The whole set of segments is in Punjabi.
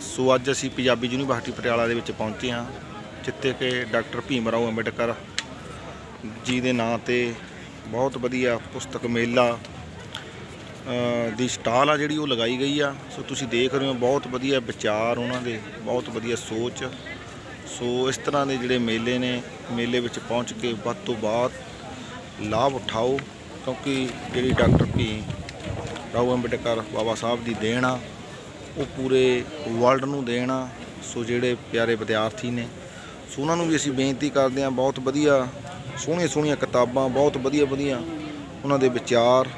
ਸੋ ਅੱਜ ਅਸੀਂ ਪੰਜਾਬੀ ਯੂਨੀਵਰਸਿਟੀ ਪਟਿਆਲਾ ਦੇ ਵਿੱਚ ਪਹੁੰਚੇ ਹਾਂ, ਜਿੱਥੇ ਕਿ ਡਾਕਟਰ ਭੀਮ ਰਾਓ ਅੰਬੇਡਕਰ ਜੀ ਦੇ ਨਾਂ ਤੇ ਬਹੁਤ ਵਧੀਆ ਪੁਸਤਕ ਮੇਲਾ ਦੀ ਸਟਾਲ ਆ ਜਿਹੜੀ ਉਹ ਲਗਾਈ ਗਈ ਆ। ਸੋ ਤੁਸੀਂ ਦੇਖ ਰਹੇ ਹੋ, ਬਹੁਤ ਵਧੀਆ ਵਿਚਾਰ ਉਹਨਾਂ ਦੇ, ਬਹੁਤ ਵਧੀਆ ਸੋਚ। ਸੋ ਇਸ ਤਰ੍ਹਾਂ ਦੇ ਜਿਹੜੇ ਮੇਲੇ ਨੇ, ਮੇਲੇ ਵਿੱਚ ਪਹੁੰਚ ਕੇ ਵੱਧ ਤੋਂ ਵੱਧ ਲਾਭ ਉਠਾਓ, ਕਿਉਂਕਿ ਜਿਹੜੀ ਡਾਕਟਰ ਭੀਮ ਰਾਓ ਅੰਬੇਡਕਰ ਬਾਬਾ ਸਾਹਿਬ ਦੀ ਦੇਣ ਆ ਉਹ ਪੂਰੇ ਵਰਲਡ ਨੂੰ ਦੇਣ ਆ। ਸੋ ਜਿਹੜੇ ਪਿਆਰੇ ਵਿਦਿਆਰਥੀ ਨੇ, ਸੋ ਉਹਨਾਂ ਨੂੰ ਵੀ ਅਸੀਂ ਬੇਨਤੀ ਕਰਦੇ ਹਾਂ, ਬਹੁਤ ਵਧੀਆ ਸੋਹਣੀਆਂ ਸੋਹਣੀਆਂ ਕਿਤਾਬਾਂ, ਬਹੁਤ ਵਧੀਆ ਵਧੀਆ ਉਹਨਾਂ ਦੇ ਵਿਚਾਰ।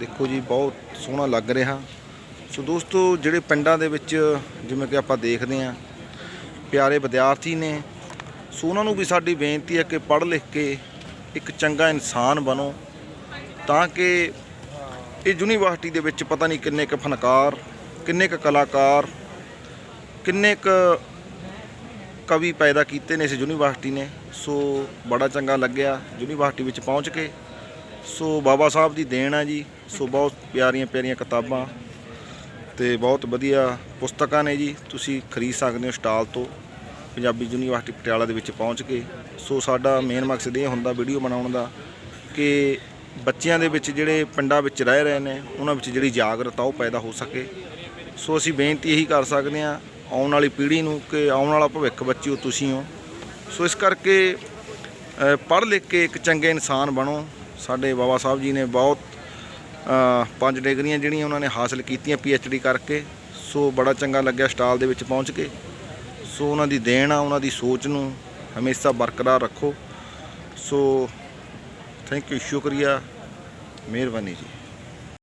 ਦੇਖੋ ਜੀ, ਬਹੁਤ ਸੋਹਣਾ ਲੱਗ ਰਿਹਾ। ਸੋ ਦੋਸਤੋ, ਜਿਹੜੇ ਪਿੰਡਾਂ ਦੇ ਵਿੱਚ ਜਿਵੇਂ ਕਿ ਆਪਾਂ ਦੇਖਦੇ ਹਾਂ, ਪਿਆਰੇ ਵਿਦਿਆਰਥੀ ਨੇ, ਸੋ ਉਹਨਾਂ ਨੂੰ ਵੀ ਸਾਡੀ ਬੇਨਤੀ ਹੈ ਕਿ ਪੜ੍ਹ ਲਿਖ ਕੇ ਇੱਕ ਚੰਗਾ ਇਨਸਾਨ ਬਣੋ, ਤਾਂ ਕਿ ਇਹ ਯੂਨੀਵਰਸਿਟੀ ਦੇ ਵਿੱਚ ਪਤਾ ਨਹੀਂ ਕਿੰਨੇ ਕੁ ਫਨਕਾਰ ਕਿੰਨੇ ਕੁ ਕਲਾਕਾਰ, ਕਿੰਨੇ ਕੁ ਕਵੀ ਪੈਦਾ ਕੀਤੇ ਨੇ ਇਸ ਯੂਨੀਵਰਸਿਟੀ ਨੇ? ਸੋ ਬੜਾ ਚੰਗਾ ਲੱਗਿਆ, ਯੂਨੀਵਰਸਿਟੀ ਵਿੱਚ ਪਹੁੰਚ ਕੇ। ਸੋ ਬਾਬਾ ਸਾਹਿਬ ਦੀ ਦੇਣ ਆ ਜੀ। ਸੋ ਬਹੁਤ ਪਿਆਰੀਆਂ ਪਿਆਰੀਆਂ ਕਿਤਾਬਾਂ ਤੇ ਬਹੁਤ ਵਧੀਆ ਪੁਸਤਕਾਂ ਨੇ ਜੀ। ਤੁਸੀਂ ਖਰੀਦ ਸਕਦੇ ਹੋ ਸਟਾਲ ਤੋਂ ਪੰਜਾਬੀ ਯੂਨੀਵਰਸਿਟੀ ਪਟਿਆਲਾ ਦੇ ਵਿੱਚ ਪਹੁੰਚ ਕੇ। ਸੋ ਸਾਡਾ ਮੇਨ ਮਕਸਦ ਇਹ ਹੁੰਦਾ ਵੀਡੀਓ ਬਣਾਉਣ ਦਾ ਕਿ ਬੱਚਿਆਂ ਦੇ ਵਿੱਚ ਜਿਹੜੇ ਪਿੰਡਾਂ ਵਿੱਚ ਰਹਿ ਰਹੇ ਨੇ, ਉਹਨਾਂ ਵਿੱਚ ਜਿਹੜੀ ਜਾਗਰਤਾ ਉਹ ਪੈਦਾ ਹੋ ਸਕੇ। ਸੋ ਅਸੀਂ ਬੇਨਤੀ ਇਹੀ ਕਰ ਸਕਦੇ ਹਾਂ ਆਉਣ ਵਾਲੀ ਪੀੜ੍ਹੀ ਨੂੰ ਕਿ ਆਉਣ ਵਾਲਾ ਭਵਿੱਖ ਬੱਚਿਓ ਤੁਸੀਂ ਹੋ। ਸੋ ਇਸ ਕਰਕੇ ਪੜ੍ਹ ਲਿਖ ਕੇ ਇੱਕ ਚੰਗੇ ਇਨਸਾਨ ਬਣੋ। ਸਾਡੇ ਬਾਬਾ ਸਾਹਿਬ ਜੀ ਨੇ ਬਹੁਤ ਪੰਜ ਡਿਗਰੀਆਂ ਜਿਹੜੀਆਂ ਉਹਨਾਂ ਨੇ ਹਾਸਲ ਕੀਤੀਆਂ ਪੀ ਐਚ ਡੀ ਕਰਕੇ। ਸੋ ਬੜਾ ਚੰਗਾ ਲੱਗਿਆ ਸਟਾਲ ਦੇ ਵਿੱਚ ਪਹੁੰਚ ਕੇ। ਸੋ ਉਹਨਾਂ ਦੀ ਦੇਣ ਆ, ਉਹਨਾਂ ਦੀ ਸੋਚ ਨੂੰ ਹਮੇਸ਼ਾ ਬਰਕਰਾਰ ਰੱਖੋ। ਸੋ ਥੈਂਕ ਯੂ, ਸ਼ੁਕਰੀਆ। ਮਿਹਰਬਾਨੀ ਜੀ।